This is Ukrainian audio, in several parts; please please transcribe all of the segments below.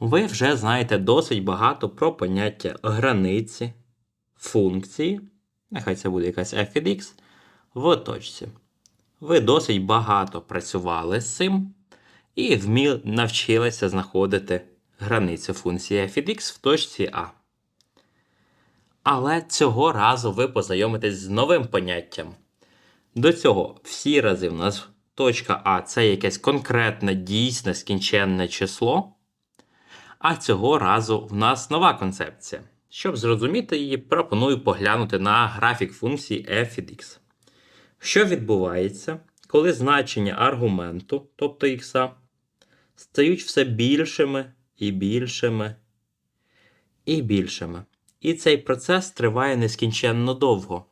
Ви вже знаєте досить багато про поняття границі, функції, нехай це буде якась f від x, в точці. Ви досить багато працювали з цим і вмі... навчилися знаходити границю функції f від x в точці А. Але цього разу ви познайомитесь з новим поняттям. До цього всі рази в нас точка А це якесь конкретне, дійсне, скінченне число. А цього разу в нас нова концепція. Щоб зрозуміти її, пропоную поглянути на графік функції f від x. Що відбувається, коли значення аргументу, тобто x, стають все більшими і більшими і більшими. І цей процес триває нескінченно довго.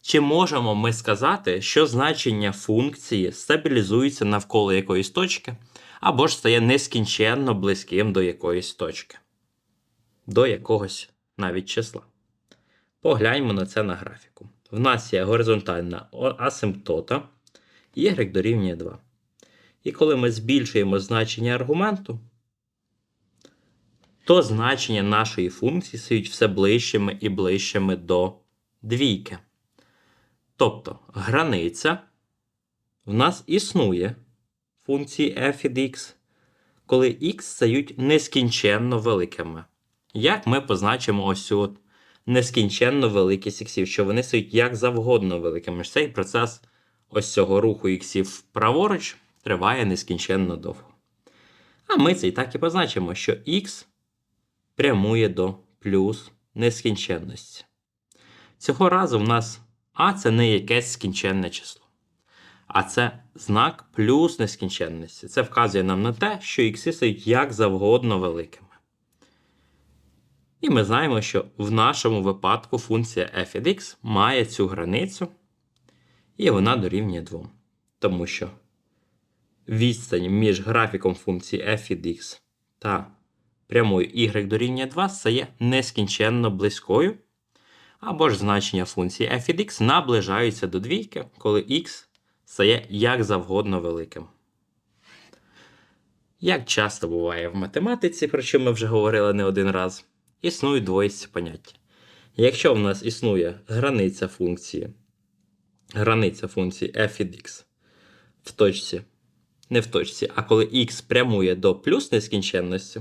Чи можемо ми сказати, що значення функції стабілізується навколо якоїсь точки, або ж стає нескінченно близьким до якоїсь точки, до якогось навіть числа? Погляньмо на це на графіку. В нас є горизонтальна асимптота, y дорівнює 2. І коли ми збільшуємо значення аргументу, то значення нашої функції стають все ближчими і ближчими до двійки. Тобто границя в нас існує функції f від x, коли x стають нескінченно великими. Як ми позначимо ось цю от нескінченно великість іксів, що вони стають як завгодно великими. Цей процес ось цього руху іксів праворуч триває нескінченно довго. А ми це і так і позначимо, що x прямує до плюс нескінченності. Цього разу в нас а це не якесь скінченне число. А це знак плюс нескінченності. Це вказує нам на те, що ікси стають як завгодно великими. І ми знаємо, що в нашому випадку функція f від x має цю границю, і вона дорівнює 2. Тому що відстань між графіком функції f від x та прямою y дорівнює 2 стає нескінченно близькою. Або ж значення функції f від x наближаються до двійки, коли x стає як завгодно великим. Як часто буває в математиці, про що ми вже говорили не один раз, існують двоїсті поняття. Якщо в нас існує границя функції, границя функції f від x в точці, не в точці, а коли x прямує до плюс нескінченності,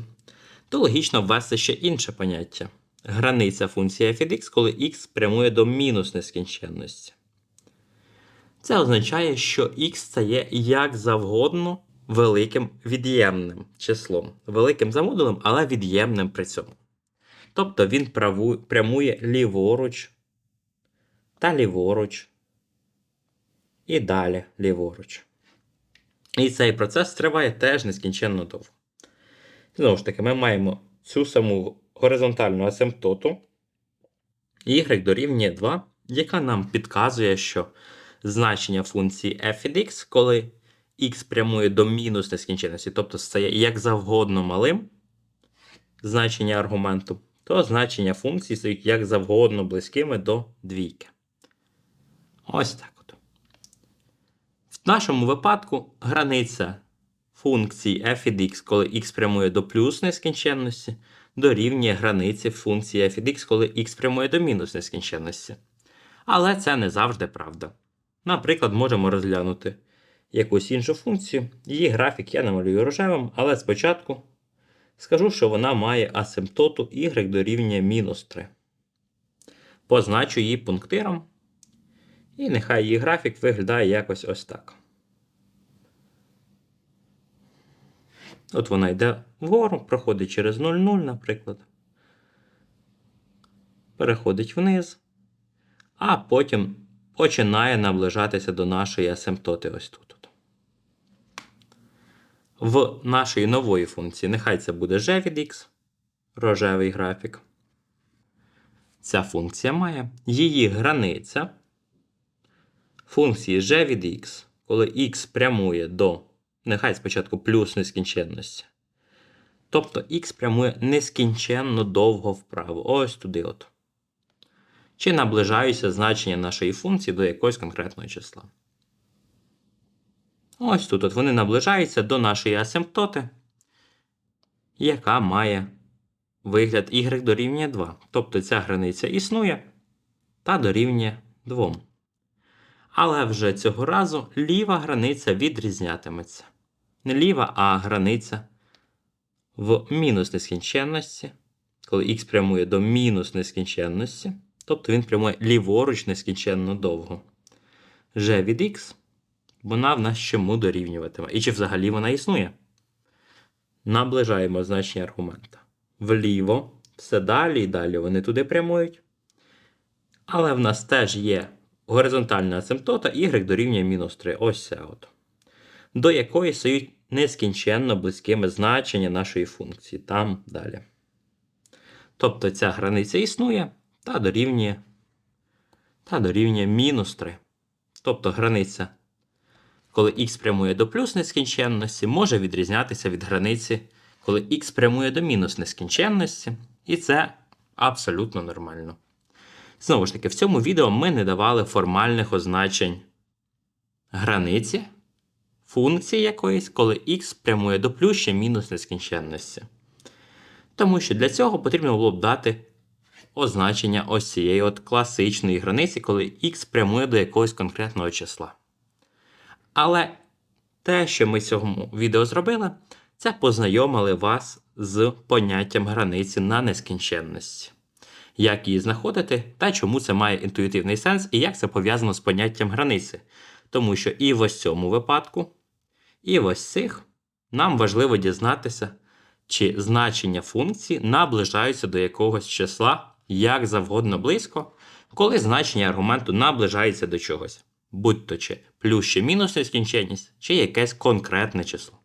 то логічно ввести ще інше поняття границя функції f від x, коли x прямує до мінус нескінченності. Це означає, що x стає як завгодно великим від'ємним числом. Великим за модулем, але від'ємним при цьому. Тобто він праву, прямує ліворуч та ліворуч. І далі ліворуч. І цей процес триває теж нескінченно довго. Знову ж таки, ми маємо цю саму горизонтальну асимптоту y дорівнює 2, яка нам підказує, що значення функції f від x, коли x прямує до мінус нескінченності, тобто стає як завгодно малим значення аргументу, то значення функції стають як завгодно близькими до двійки. Ось так от. В нашому випадку границя функції f від x, коли x прямує до плюс нескінченності, дорівнює границі функції f від x, коли x прямує до мінус нескінченності. Але це не завжди правда. Наприклад, можемо розглянути якусь іншу функцію. Її графік я намалюю рожевим, але спочатку скажу, що вона має асимптоту y дорівнює мінус 3. Позначу її пунктиром. І нехай її графік виглядає якось ось так. От вона йде вгору, проходить через 0,0, наприклад. Переходить вниз, а потім починає наближатися до нашої асимптоти ось тут. В нашої нової функції нехай це буде g від x, рожевий графік. Ця функція має її границя функції g від x, коли x прямує до нехай спочатку плюс нескінченності. Тобто х прямує нескінченно довго вправо. Ось туди от. Чи наближаються значення нашої функції до якогось конкретного числа. Ось тут от вони наближаються до нашої асимптоти. яка має вигляд y дорівнює 2. Тобто ця границя існує та дорівнює 2. Але вже цього разу ліва границя відрізнятиметься. Не ліва, а границя в мінус нескінченності, коли х прямує до мінус нескінченності, тобто він прямує ліворуч нескінченно довго. G від х, вона в нас чому дорівнюватиме? І чи взагалі вона існує? Наближаємо значення аргумента. Вліво, все далі і далі вони туди прямують. Але в нас теж є горизонтальна асимптота y дорівнює мінус 3. Ось це от. До якої стають нескінченно близькими значення нашої функції. Там далі. Тобто ця границя існує та дорівнює, та дорівнює мінус 3. Тобто границя, коли х прямує до плюс нескінченності, може відрізнятися від границі, коли х прямує до мінус нескінченності. І це абсолютно нормально. Знову ж таки, в цьому відео ми не давали формальних означень границі функції якоїсь, коли х прямує до плюс чи мінус нескінченності. Тому що для цього потрібно було б дати означення ось цієї от класичної границі, коли х прямує до якогось конкретного числа. Але те, що ми в цьому відео зробили, це познайомили вас з поняттям границі на нескінченності. Як її знаходити та чому це має інтуїтивний сенс, і як це пов'язано з поняттям границі. Тому що і в ось цьому випадку, і в ось цих нам важливо дізнатися, чи значення функції наближаються до якогось числа як завгодно близько, коли значення аргументу наближається до чогось, будь то чи плюс чи мінус нескінченність, чи якесь конкретне число.